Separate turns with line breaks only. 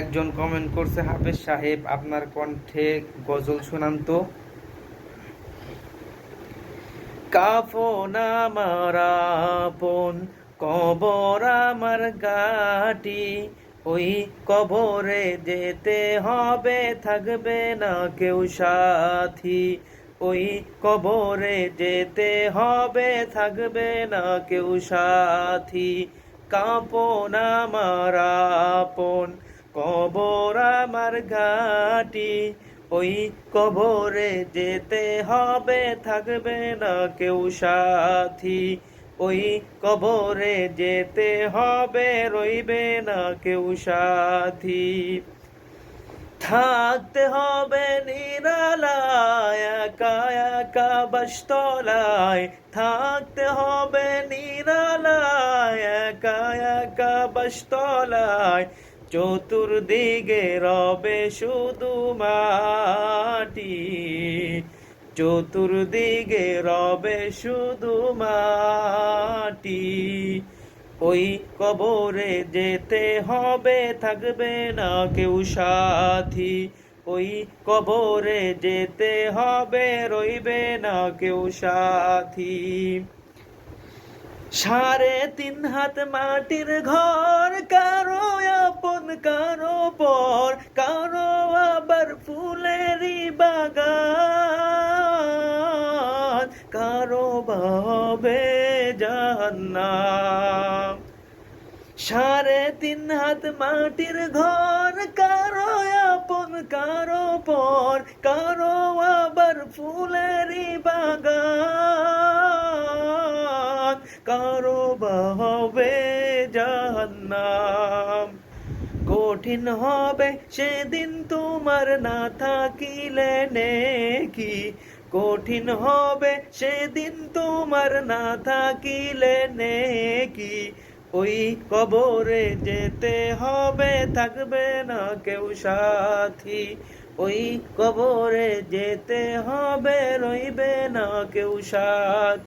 একজন কমেন্ট করছে, হাফেজ সাহেব, আপনার কণ্ঠে গজল শোনান তো। কাফন আমার আপন, কবর আমার গাটি ওই কবরে যেতে হবে, থাকবে না কেউ সাথী। ওই কবরে যেতে হবে, থাকবে না কেউ সাথী। কাপন আমার আপন কবর আমার ঘাটি, ওই কবরে যেতে হবে থাকবে না কেউ সাথী। ওই কবরে যেতে হবে, রইবে না কেউ সাথী। থাকতে হবে নিরালায়, একা একা বাসতলায়। থাকতে হবে নিরালায়, একা একা বাসতলায়। চতুর্দিকে রবে শুধু মাটি। চতুর্দিকে রবে শুধু মাটি। ওই কবরে যেতে হবে, থাকবে না কেউ সাথী। ওই কবরে যেতে হবে, রইবে না কেউ সাথী। সাড়ে তিন হাত মাটির ঘর, কারও আপন, কারও পর, কারও আবার ফুলেরই বাগান, কারও বাবে জাহান্নাম সাড়ে তিন হাত মাটির ঘর, কারও আপন, কারও পর, কারও আবার ফুলেরই বাগান। কারও বা হবে জাহান্নাম। কঠিন হবে সেদিন তোমার না থাকিলে নেকি। কঠিন হবে সেদিন তোমার না থাকিলে নেকি। ওই কবরে যেতে হবে, থাকবে না কেউ সাথী। ওই কবরে যেতে হবে, রইবে না কেউ সাথী।